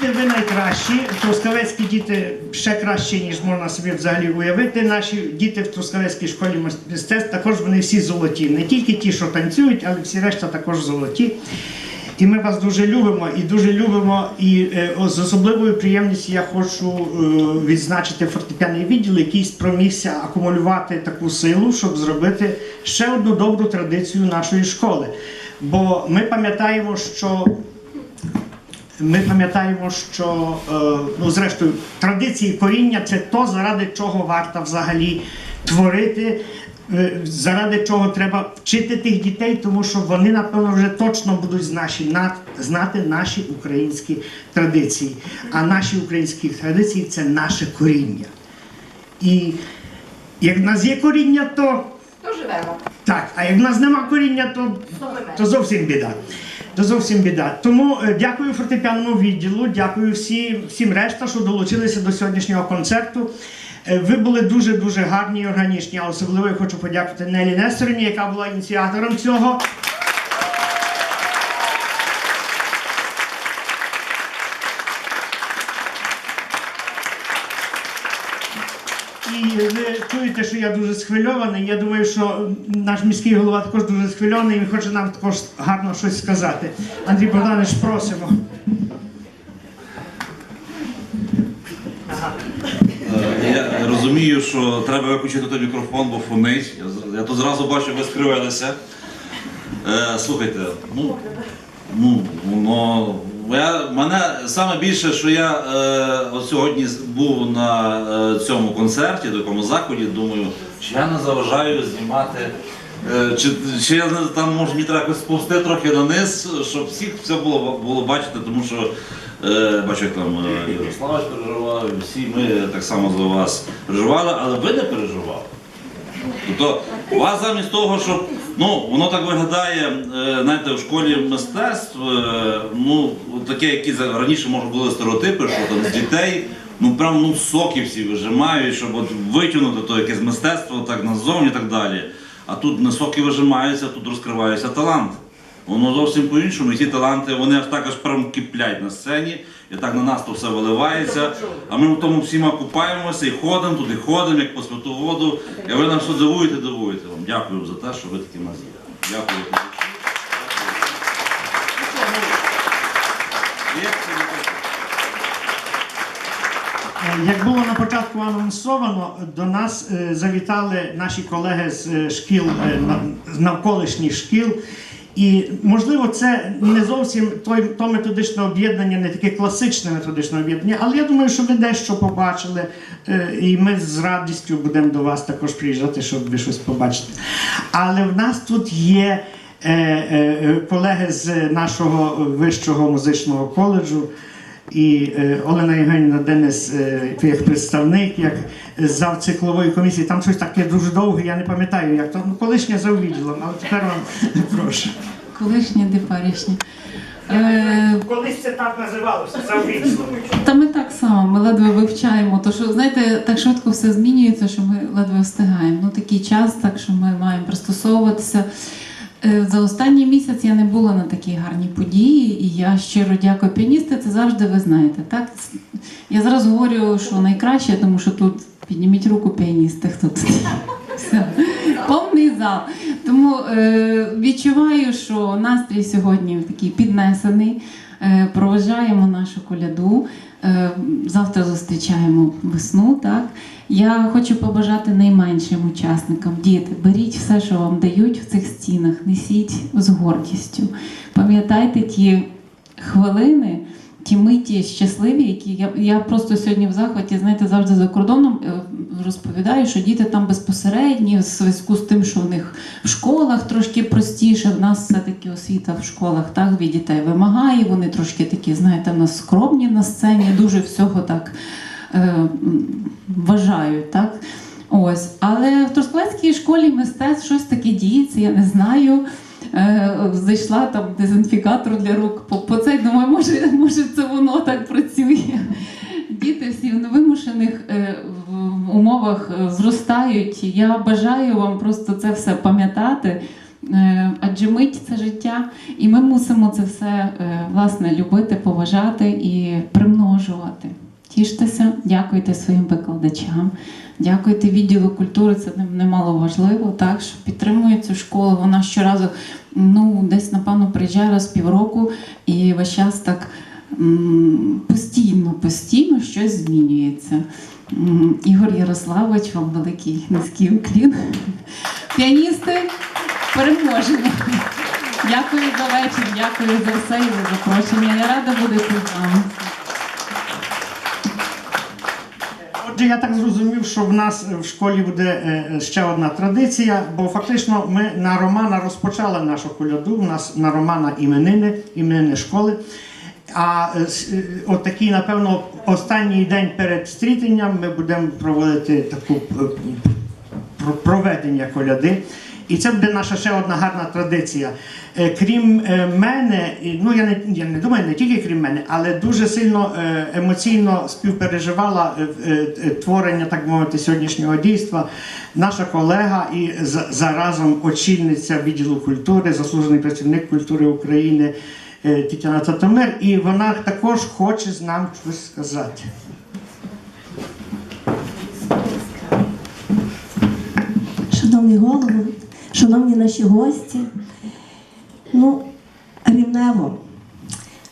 діти, ви найкращі. Трускавецькі діти ще краще, ніж можна собі взагалі уявити. Наші діти в Трускавецькій школі мистецтв також вони всі золоті. Не тільки ті, що танцюють, але всі решта також золоті. І ми вас дуже любимо і дуже любимо. І е, з особливою приємністю я хочу е, відзначити фортепіаний відділ, який спромігся акумулювати таку силу, щоб зробити ще одну добру традицію нашої школи. Бо ми пам'ятаємо, що ми пам'ятаємо, що е, ну, зрештою традиції коріння це то, заради чого варто взагалі творити, е, заради чого треба вчити тих дітей, тому що вони, напевно, вже точно будуть знаші, на, знати наші українські традиції. А наші українські традиції це наше коріння. І як в нас є коріння, то То живемо. так, а як в нас нема коріння, то, то зовсім біда. То зовсім біда. Тому е, дякую фортепіаному відділу, дякую всі, всім решта, що долучилися до сьогоднішнього концерту. Е, Ви були дуже дуже гарні і органічні. А особливо я хочу подякувати Нелі Несторівні, яка була ініціатором цього. І ви чуєте, що я дуже схвильований. Я думаю, що наш міський голова також дуже схвильований він хоче нам також гарно щось сказати. Андрій Богданович, просимо. Е, Я розумію, що треба виключити той мікрофон, бо фонить. Я, тут зразу бачу, ви скривилися. Е, слухайте, ну, ну, воно. Я, мене саме більше, що я е, от сьогодні був на е, цьому концерті, такому заході, думаю, чи я не заважаю знімати. Е, чи, чи я не- там може мені треба якось сповзти трохи дониз, щоб всіх все було, було бачити, тому що е, бачу, як там е, переживав, і всі ми так само за вас переживали, але ви не переживали. Тобто, у вас замість того, щоб ну воно так виглядає, е, знаєте, в школі мистецтв, е, ну таке, які раніше може були стереотипи, що там з дітей. Ну прям ну соки всі вижимають, щоб от витягнути то якесь мистецтво так назовні і так далі. А тут не соки вижимаються, тут розкривається талант. Воно зовсім по-іншому. І ті таланти вони аж так аж прям киплять на сцені, і так на нас то все виливається. А ми в тому всіма купаємося і ходимо туди, ходимо, як по святу воду. І ви нам все дивуєте, дивуєте вам. Дякую за те, що ви такі нас є. Дякую. Е, Як було на початку анонсовано, до нас е, завітали наші колеги з е, шкіл, з навколишніх шкіл. І можливо, це не зовсім той, то методичне об'єднання, не таке класичне методичне об'єднання, але я думаю, що ви дещо побачили, е, і ми з радістю будемо до вас також приїжджати, щоб ви щось побачите. Але в нас тут є е, е, колеги з нашого вищого музичного коледжу. І е, Олена Євгенівна Денис е, як представник, як зав циклової комісії, там щось таке дуже довге, я не пам'ятаю, як то ну, колишнє завідділом, але тепер вам прошу. Колишнє теперішнє. Е, Колись це так називалося, завідділом. та ми так само, ми ледве вивчаємо. То що знаєте, так швидко все змінюється, що ми ледве встигаємо. Ну такий час, так що ми маємо пристосовуватися. Е, За останній місяць я не була на такій гарній події, і я щиро дякую піаністи. Це завжди ви знаєте. Так я зараз говорю, що найкраще, тому що тут підніміть руку піаністи. Хто тут все повний зал. Тому е, відчуваю, що настрій сьогодні такий піднесений. Е, проважаємо нашу коляду. Е, завтра зустрічаємо весну. Так я хочу побажати найменшим учасникам, діти, беріть все, що вам дають в цих стінах, несіть з гордістю. Пам'ятайте ті хвилини. Ті миті щасливі, які я, я просто сьогодні в захваті, знаєте, завжди за кордоном е, розповідаю, що діти там безпосередні в зв'язку з тим, що в них в школах трошки простіше. В нас все-таки освіта в школах так від дітей вимагає. Вони трошки такі, знаєте, в нас скромні на сцені, дуже всього так е, вважають. Так? Ось. Але в Трускавецькій школі мистецтв щось таке діється, я не знаю. Е, зайшла там дезінфікатор для рук. По, по цей думаю, може, може це воно так працює. Діти всі в невимушених е, умовах е, зростають. Я бажаю вам просто це все пам'ятати. Адже мить це життя, і ми мусимо це все власне любити, поважати і примножувати. Тіштеся, дякуйте своїм викладачам, дякуйте відділу культури. Це немало важливо, так що підтримує цю школу. Вона щоразу ну десь напевно приїжджає раз півроку і весь час так постійно, постійно щось змінюється. Ігор Ярославович, вам великий низький уклін. Піаністи переможемо. Дякую за вечір, дякую за все і за запрошення. Я рада бути тут з вами. Отже, я так зрозумів, що в нас в школі буде е, ще одна традиція, бо фактично ми на Романа розпочали нашу коляду. У нас на Романа іменини, іменини школи. А е, е, от такий, напевно, останній день перед стрітенням ми будемо проводити таку е, проведення коляди. І це буде наша ще одна гарна традиція. Е, Крім е, мене, ну я не, я не думаю, не тільки крім мене, але дуже сильно е, емоційно співпереживала творення, так мовити, сьогоднішнього дійства. Наша колега і заразом очільниця відділу культури, заслужений працівник культури України Тетяна Татомир. І вона також хоче з нам щось сказати. Шановний голово, шановні наші гості, ну, рівнево,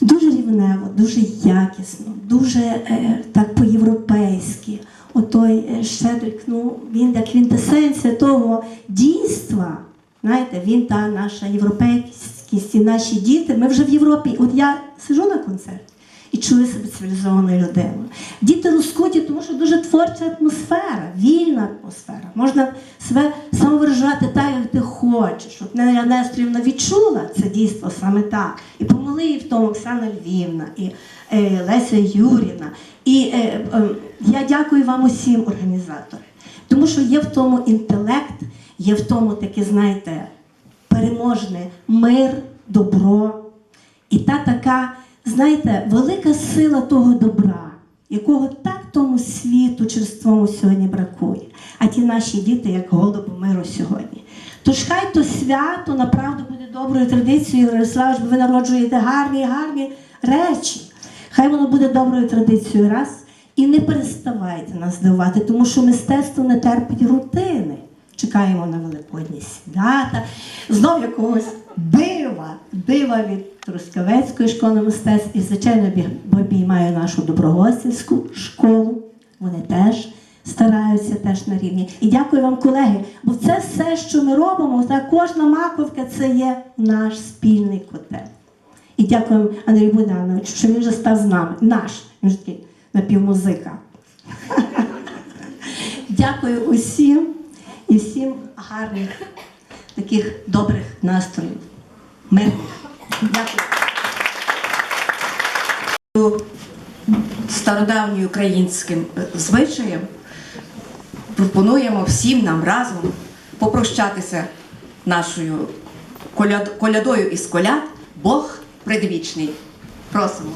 дуже рівнево, дуже якісно, дуже е, так по-європейськи. Отой е, Щедрик, ну, він як квінтесенція того дійства, знаєте, він та наша європейськість і наші діти. Ми вже в Європі. От я сижу на концерті і чую себе цивілізованою людиною. Діти розкуті, тому що дуже творча атмосфера, вільна атмосфера. Можна себе самовиражати так, як ти хочеш. От Неля Нестрівна відчула це дійство саме так. І помогли їй в тому Оксана Львівна, і е, Леся Юрівна. І е, е, я дякую вам усім, організатори, тому що є в тому інтелект, є в тому таке, знаєте, переможне мир, добро. І та така, знаєте, велика сила того добра, якого так тому світу черствому сьогодні бракує. А ті наші діти, як голубу миру сьогодні. Тож хай то свято направду буде доброю традицією, Ярославич, бо ви народжуєте гарні, гарні речі. Хай воно буде доброю традицією раз. І не переставайте нас дивувати, тому що мистецтво не терпить рутини. Чекаємо на великодні свята, знов якогось дива, дива від Трускавецької школи мистецтв. І, звичайно, бі- обіймаю нашу доброгостівську школу. Вони теж стараються теж на рівні. І дякую вам, колеги, бо це все, що ми робимо, та кожна маковка це є наш спільний котел. І дякуємо Андрію Богдановичу, що він вже став з нами. Наш, він ж такий напівмузика. Дякую усім і всім гарних, таких добрих настроїв. Мирних. Дякую. стародавнім українським е, звичаєм пропонуємо всім нам разом попрощатися нашою коляд- колядою із коляд Бог предвічний. Просимо.